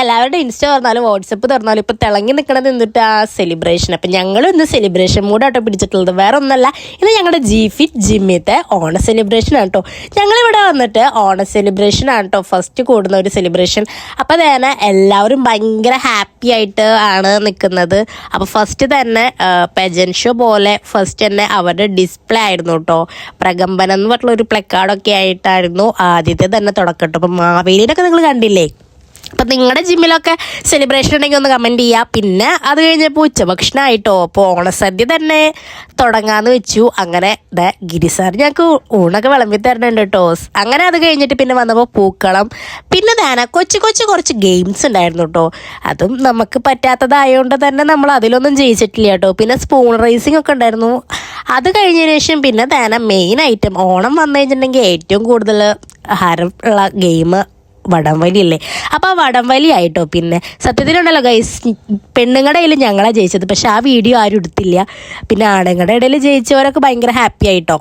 എല്ലാവരുടെ insta തുറന്നാലും WhatsApp തുറന്നാലും ഇപ്പൊ തിളങ്ങി നിൽക്കണത് എന്നിട്ട് ആ സെലിബ്രേഷൻ അപ്പൊ ഞങ്ങളും ഇന്ന് സെലിബ്രേഷൻ മൂടാട്ടോ പിടിച്ചിട്ടുള്ളത്. വേറെ ഒന്നല്ല ഇത് ഞങ്ങളുടെ ജി ഫിറ്റ് ജിമ്മിത്തെ ഓണ സെലിബ്രേഷൻ ആണ് കേട്ടോ ഞങ്ങളിവിടെ വന്നിട്ട് ഓണ സെലിബ്രേഷൻ ആണ് കേട്ടോ ഫസ്റ്റ് കൂടുന്ന ഒരു സെലിബ്രേഷൻ അപ്പൊ തന്നെ എല്ലാവരും ഭയങ്കര ഹാപ്പി ആയിട്ട് ആണ് നിൽക്കുന്നത് അപ്പൊ ഫസ്റ്റ് തന്നെ പെജൻ ഷോ പോലെ ഫസ്റ്റ് തന്നെ അവരുടെ ഡിസ്പ്ലേ ആയിരുന്നു കേട്ടോ പ്രകമ്പനം എന്ന് പറഞ്ഞുള്ള ഒരു പ്ലക്കാർഡൊക്കെ ആയിട്ടായിരുന്നു ആദ്യത്തെ തന്നെ തുടക്കം കേട്ടോ അപ്പൊ മാവേലിയിലൊക്കെ നിങ്ങൾ കണ്ടില്ലേ? അപ്പം നിങ്ങളുടെ ജിമ്മിലൊക്കെ സെലിബ്രേഷൻ ഉണ്ടെങ്കിൽ ഒന്ന് കമന്റ് ചെയ്യുക പിന്നെ അത് കഴിഞ്ഞപ്പോൾ ഉച്ചഭക്ഷണമായിട്ടോ അപ്പോൾ ഓണസദ്യ തന്നെ തുടങ്ങാമെന്ന് വെച്ചു. അങ്ങനെ ദേ ഗിരിസാർ ഞങ്ങൾക്ക് ഊണൊക്കെ വിളമ്പി തരണുണ്ട് കേട്ടോ അങ്ങനെ അത് കഴിഞ്ഞിട്ട് പിന്നെ വന്നപ്പോൾ പൂക്കളം പിന്നെ ധാന കൊച്ചു കൊച്ചു കുറച്ച് ഗെയിംസ് ഉണ്ടായിരുന്നു കേട്ടോ അതും നമുക്ക് പറ്റാത്തതായതുകൊണ്ട് തന്നെ നമ്മൾ അതിലൊന്നും ജയിച്ചിട്ടില്ല കേട്ടോ പിന്നെ സ്പൂൺ റേസിംഗ് ഒക്കെ ഉണ്ടായിരുന്നു. അത് കഴിഞ്ഞതിന് ശേഷം പിന്നെ ധാന മെയിൻ ഐറ്റം ഓണം വന്നു കഴിഞ്ഞിട്ടുണ്ടെങ്കിൽ ഏറ്റവും കൂടുതൽ ഹരം ഉള്ള ഗെയിം വടംവലി അല്ലേ അപ്പോൾ ആ വടംവലി ആയിട്ടോ പിന്നെ? സത്യത്തിലുണ്ടല്ലോ ഗൈസ് പെണ്ണുങ്ങളുടെ ഇടയിൽ ഞങ്ങളാണ് ജയിച്ചത്. പക്ഷെ ആ വീഡിയോ ആരും എടുത്തില്ല. പിന്നെ ആണുങ്ങളുടെ ഇടയിൽ ജയിച്ചവരൊക്കെ ഭയങ്കര ഹാപ്പി ആയിട്ടോ?